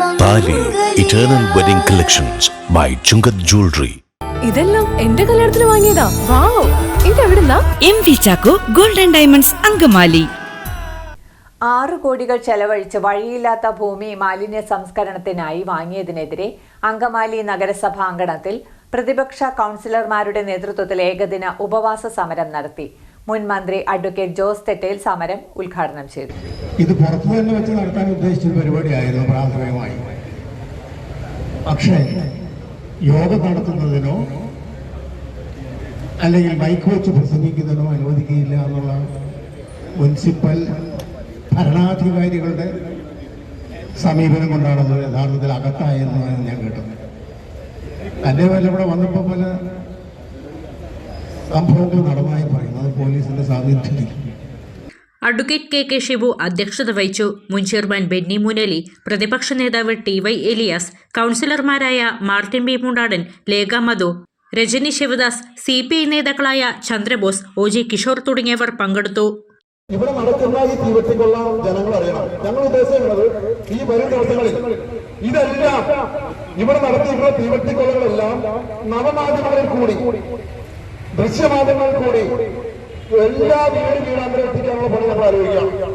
Eternal wedding collections by Chungath jewellery ഇതെല്ലാം എന്റെ കല്യാണത്തിന് വാങ്ങിയതാ. Wow ഇതെവിടുന്നാ M V Chacko golden diamonds Angamaly. ആറ് കോടികൾ ചെലവഴിച്ച് വഴിയില്ലാത്ത ഭൂമി മാലിന്യ സംസ്കരണത്തിനായി വാങ്ങിയതിനെതിരെ അങ്കമാലി നഗരസഭ അങ്കണത്തിൽ പ്രതിപക്ഷ കൗൺസിലർമാരുടെ നേതൃത്വത്തിൽ ഏകദിന ഉപവാസ സമരം നടത്തി. മുൻ മന്ത്രി അഡ്വക്കേറ്റ് ജോസ് തെറ്റയിൽ സമരം ഉദ്ഘാടനം ചെയ്തു. ഇത് പുറത്തു തന്നെ വെച്ച് നടത്താൻ ഉദ്ദേശിച്ച പരിപാടിയായിരുന്നു പ്രാഥമികമായി. പക്ഷേ യോഗം നടത്തുന്നതിനോ അല്ലെങ്കിൽ ബൈക്ക് വെച്ച് പ്രസംഗിക്കുന്നതിനോ അനുവദിക്കുകയില്ല എന്നുള്ള മുനിസിപ്പൽ ഭരണാധികാരികളുടെ സമീപനം കൊണ്ടാണത് യഥാർത്ഥത്തിൽ അകത്തായെന്ന് ഞാൻ കേട്ടത്. അതേപോലെ ഇവിടെ വന്നപ്പോൾ പല സംഭവങ്ങൾ നടന്നതായി പറയുന്നത് പോലീസിന്റെ സാന്നിധ്യത്തിൽ. അഡ്വക്കേറ്റ് കെ കെ ഷിബു അധ്യക്ഷത വഹിച്ചു. മുൻ ചെയർമാൻ ബെന്നി മുനലി പ്രതിപക്ഷ നേതാവ് ടി വൈ എലിയാസ് കൗൺസിലർമാരായ Martin B Mundadan Lekha Madhu Rajani Sivadas C P I നേതാക്കളായ ചന്ദ്രബോസ് ഒ ജെ കിഷോർ തുടങ്ങിയവർ പങ്കെടുത്തു. ഇവിടെ നടക്കുന്ന ഈ തീവ്രത്തിക്കുള്ള ജനങ്ങൾ അറിയണം. ഞങ്ങൾ ഉദ്ദേശിക്കുന്നത് ഈ വരും ദിവസങ്ങളിൽ ഇതെല്ലാം ഇവിടെ നടത്തിയിട്ടുള്ള തീവ്രത്തിക്കൊള്ളകളെല്ലാം നവമാധ്യമങ്ങളിൽ കൂടി ദൃശ്യമാധ്യമങ്ങളിൽ കൂടി എല്ലാ വീട് വീടാന്തരം എത്തിക്കാനുള്ള പണി നമ്മൾ ആലോചിക്കാം.